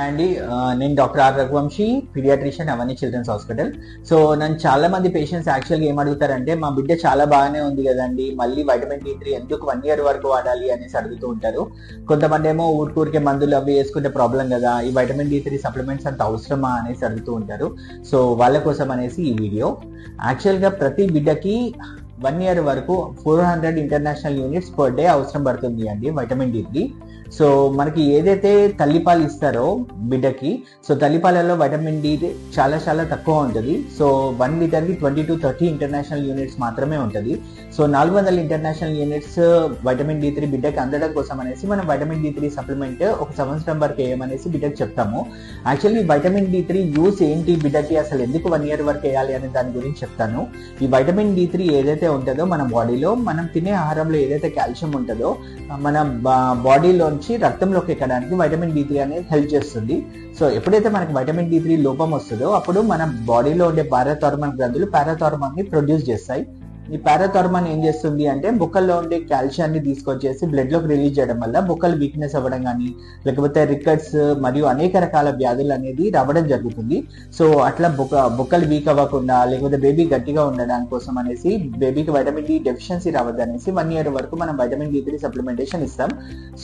అండి uh, నేను doctor R Raghuvanshi paediatrician అవన్నీ చిల్డ్రన్స్ హాస్పిటల్. సో నన్ను చాలా మంది పేషెంట్స్ యాక్చువల్గా ఏం అడుగుతారంటే మా బిడ్డ చాలా బాగానే ఉంది కదండి మళ్ళీ వైటమిన్ డి త్రీ ఎందుకు వన్ ఇయర్ వరకు వాడాలి? అనేసి అడుగుతూ ఉంటారు. కొంతమంది ఏమో ఊరికూరికే మందులు అవి వేసుకుంటే ప్రాబ్లం కదా ఈ వైటమిన్ డి త్రీ సప్లిమెంట్స్ అంత అవసరమా అనేసి అడుగుతూ ఉంటారు. సో వాళ్ళ కోసం అనేసి ఈ వీడియో. యాక్చువల్గా ప్రతి బిడ్డకి వన్ ఇయర్ వరకు four hundred international units per day అవసరం పడుతుంది అండి వైటమిన్ డి త్రీ సో మనకి ఏదైతే తల్లిపాలు ఇస్తారో బిడ్డకి సో తల్లిపాలలో వైటమిన్ డి చాలా చాలా తక్కువ ఉంటుంది. సో వన్ లీటర్కి twenty to thirty international units మాత్రమే ఉంటుంది. సో నాలుగు వందల international units vitamin D three బిడ్డకి అందడం కోసం అనేసి మనం వైటమిన్ డి త్రీ సప్లిమెంట్ ఒక సంవత్సరం వరకు వేయమనేసి బిడ్డకి చెప్తాము. Actually vitamin D three use ఏంటి బిడ్డకి? అసలు ఎందుకు వన్ ఇయర్ వరకు వేయాలి అనే దాని గురించి చెప్తాను. ఈ వైటమిన్ డి త్రీ ఏదైతే ఉంటుందో మన బాడీలో మనం తినే ఆహారంలో ఏదైతే కాల్షియం ఉంటుందో మన నుంచి రక్తంలోకి ఎక్కడానికి వైటమిన్ డి త్రీ అనేది హెల్ప్ చేస్తుంది. సో ఎప్పుడైతే మనకి వైటమిన్ డి త్రీ లోపం వస్తుందో అప్పుడు మన బాడీలో ఉండే పారాథార్మన్ గ్రంథులు పారాథార్మన్ని ప్రొడ్యూస్ చేస్తాయి. ఈ పారాథార్మన్ ఏం చేస్తుంది అంటే బుక్కల్లో ఉండే కాల్షియాన్ని తీసుకొచ్చేసి బ్లడ్లోకి రిలీజ్ చేయడం వల్ల బుక్కలు వీక్నెస్ అవ్వడం కానీ లేకపోతే రికట్స్ మరియు అనేక రకాల వ్యాధులు అనేది రావడం జరుగుతుంది. సో అట్లా బుక్క బుక్కలు వీక్ అవ్వకుండా లేకపోతే బేబీ గట్టిగా ఉండడానికి కోసం అనేసి బేబీకి వైటమిన్ డి డెఫిషియన్సీ రావద్దు అనేసి వన్ ఇయర్ వరకు మనం వైటమిన్ డి త్రీ సప్లిమెంటేషన్ ఇస్తాం.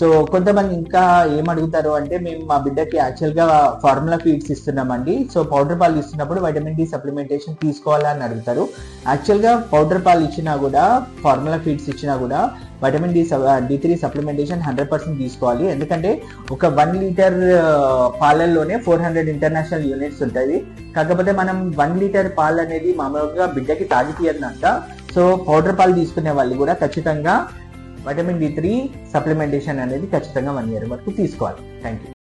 సో కొంతమంది ఇంకా ఏం అడుగుతారు అంటే మేము మా బిడ్డకి యాక్చువల్గా ఫార్ములా ఫీడ్స్ ఇస్తున్నామండి. సో పౌడర్ పాలు ఇస్తున్నప్పుడు వైటమిన్ డి సప్లిమెంటేషన్ తీసుకోవాలా అని అడుగుతారు. యాక్చువల్గా పౌడర్ పాలు ఇచ్చినా కూడా ఫార్ములా ఫీడ్స్ ఇచ్చినా కూడా vitamin D D three supplementation hundred percent తీసుకోవాలి. ఎందుకంటే ఒక వన్ లీటర్ uh, పాలల్లోనే ఫోర్ హండ్రెడ్ ఇంటర్నేషనల్ యూనిట్స్ ఉంటుంది కాకపోతే మనం వన్ లీటర్ పాలు అనేది మామూలుగా బిడ్డకి తాగిపియదంట సో పౌడర్ పాలు తీసుకునే వాళ్ళు కూడా ఖచ్చితంగా వైటమిన్ డి త్రీ సప్లిమెంటేషన్ అనేది ఖచ్చితంగా వన్ ఇయర్ వరకు తీసుకోవాలి. Thank you